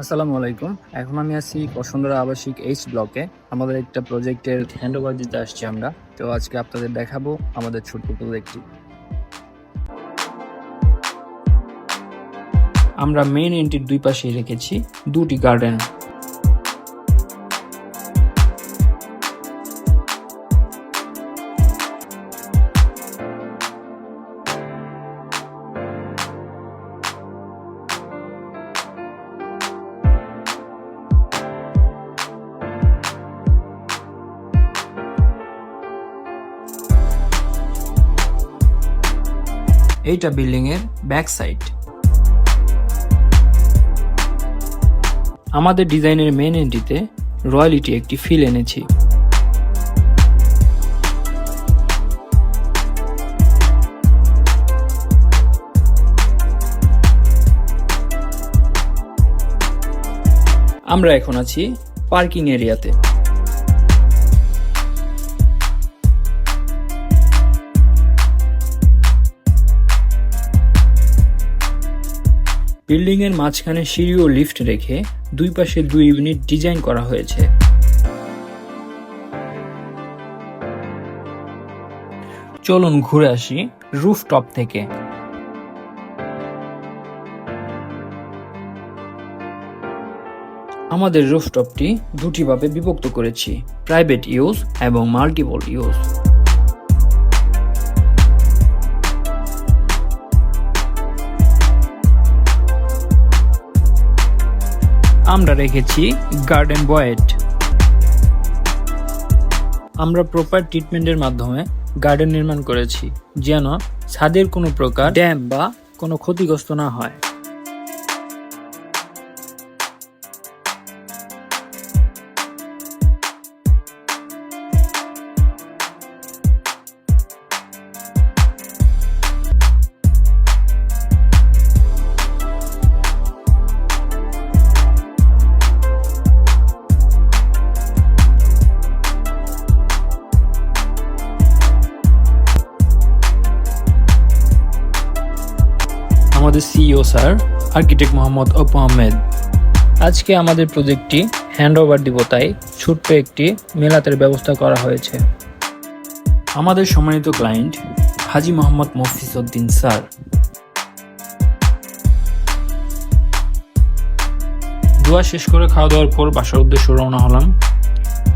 আসসালামু আলাইকুম। এখন আমি আছি বসুন্ধরা আবাসিক এইচ ব্লকে আমাদের একটা প্রজেক্টের হ্যান্ড ওভার দিতে আসছি আমরা। তো আজকে আপনাদের দেখাবো আমাদের ছোট্ট প্রজেক্টটি আমরা মেইন এন্ট্রির দুই পাশে রেখেছি, দুটি গার্ডেন এইটা বিল্ডিং এর ব্যাক সাইড। আমাদের ডিজাইনের মেন এন্ট্রিতে রয়্যালিটি একটি ফিল এনেছি। আমরা এখন আছি পার্কিং এরিয়াতে। বিল্ডিং এর মাঝখানে সিঁড়ি ও লিফট রেখে দুই পাশে দুই ইউনিট ডিজাইন করা হয়েছে। চলুন ঘুরে আসি রুফটপ থেকে। আমাদের রুফটপটি দুটি ভাবে বিভক্ত করেছি প্রাইভেট ইউজ এবং মাল্টিপল ইউজ আমরা রেখেছি গার্ডেন বয়েট আমরা প্রপার ট্রিটমেন্টের মাধ্যমে গার্ডেন নির্মাণ করেছি, যেন ছাদের কোনো প্রকার ড্যাম বা কোনো ক্ষতিগ্রস্ত না হয়। আমাদের CEO sir architect Mohammad Apu Ahmed. আজকে আমাদের প্রজেক্টটি হ্যান্ড ওভার দিব তাই ছোট্ট একটি মেলাতের ব্যবস্থা করা হয়েছে। আমাদের সম্মানিত ক্লায়েন্ট হাজি মোহাম্মদ মফিজউদ্দিন স্যার। দোয়া শেষ করে খাওয়া দাওয়ার পর বাসার উদ্দেশ্যে রওনা হলাম।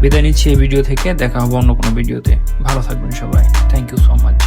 বিদায় নিচ্ছি এই ভিডিও থেকে, দেখা হবে অন্য কোনো ভিডিওতে। ভালো থাকবেন সবাই। Thank you so much